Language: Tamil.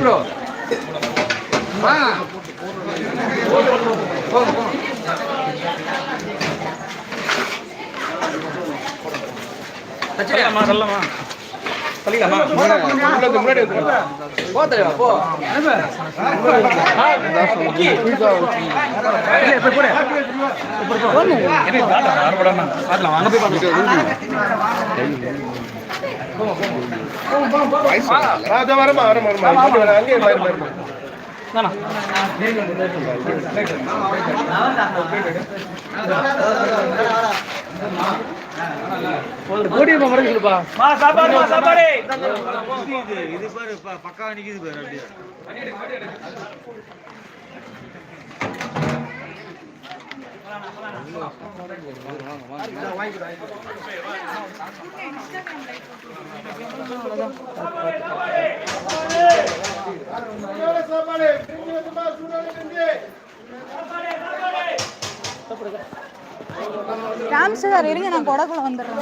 ப்ரோ ஆ சொல்லலாமா சொல்லலாமா சொல்லிக்கலாமா முன்னாடி போ தலைவா போ. வரமா வரமா வரமா அங்கே தானா கோடி மறைச்சு சொல்லுப்பா சாப்பாடு சாப்பாடு இது பாரு ப- பக்கா நிக்குது பாரு அப்படியே சாப்பாடு. சூடான பிரிஞ்சு ராம் சார் இருங்க நான் கொடக்குள்ள வந்துடுறேன்.